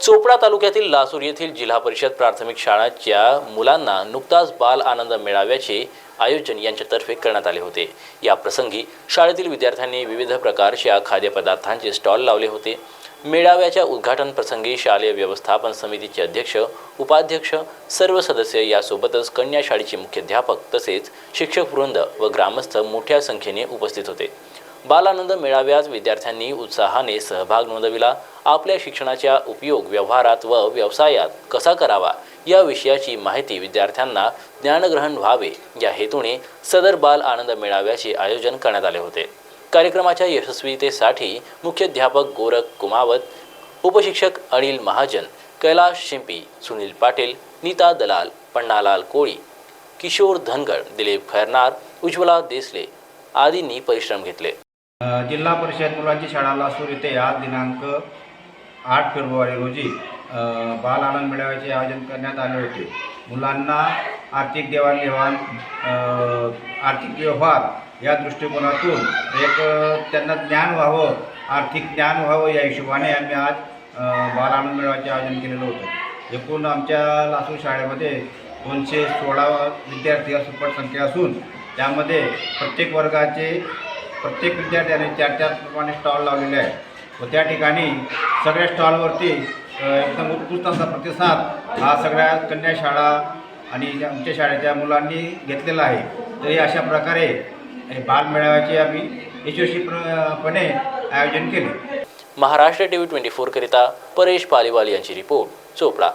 चोपडा तालुक्यातील लासूर येथील जिल्हा परिषद प्राथमिक शाळाच्या मुलांना नुकताच बाल आनंद मेळाव्याचे आयोजन यांच्यातर्फे करण्यात आले होते. या प्रसंगी शाळेतील विद्यार्थ्यांनी विविध प्रकारच्या खाद्यपदार्थांचे स्टॉल लावले होते. मेळाव्याच्या उद्घाटन प्रसंगी शालेय व्यवस्थापन समितीचे अध्यक्ष उपाध्यक्ष सर्व सदस्य यासोबतच कन्या शाळेचे मुख्याध्यापक तसेच शिक्षक वृंद व ग्रामस्थ मोठ्या संख्येने उपस्थित होते. बालानंद मेळाव्यात विद्यार्थ्यांनी उत्साहाने सहभाग नोंदविला. आपल्या शिक्षणाचा उपयोग व्यवहारात व व्यवसायात कसा करावा या विषयाची माहिती विद्यार्थ्यांना ज्ञानग्रहण व्हावे या हेतूने सदर बाल आनंद मेळाव्याचे आयोजन करण्यात आले होते. कार्यक्रमाच्या यशस्वीतेसाठी मुख्याध्यापक गोरख कुमावत उपशिक्षक अनिल महाजन कैलाश शिंपी सुनील पाटील नीता दलाल पन्नालाल कोळी किशोर धनगड दिलीप खैरनार उज्ज्वला देसले आदींनी परिश्रम घेतले. जिल्हा परिषद मुलांची शाळा लासूर येथे आज दिनांक आठ फेब्रुवारी रोजी बाल आनंद मेळाव्याचे आयोजन करण्यात आले होते. मुलांना आर्थिक देवाणघेवाण आर्थिक व्यवहार या दृष्टिकोनातून एक त्यांना ज्ञान व्हावं आर्थिक ज्ञान व्हावं या हिशोबाने आम्ही आज बाल आनंद मेळाव्याचे आयोजन केलेलं होतं. एकूण आमच्या लासूर शाळेमध्ये दोनशे सोळा विद्यार्थी सुपट संख्या असून त्यामध्ये प्रत्येक वर्गाचे प्रत्येक विद्यार्थ्याने चार चार प्रमाणे स्टॉल लावलेले आहेत. व त्या ठिकाणी सगळ्या स्टॉलवरती एकदम उत्कृष्ट असा प्रतिसाद हा सगळ्या कन्या शाळा आणि आमच्या शाळेच्या मुलांनी घेतलेला आहे. तरी अशा प्रकारे बालमेळाव्याचे आम्ही यशस्वीपणे आयोजन केले. महाराष्ट्र टी व्ही ट्वेंटी फोरकरिता परेश पालीवाल यांची रिपोर्ट चोपडा.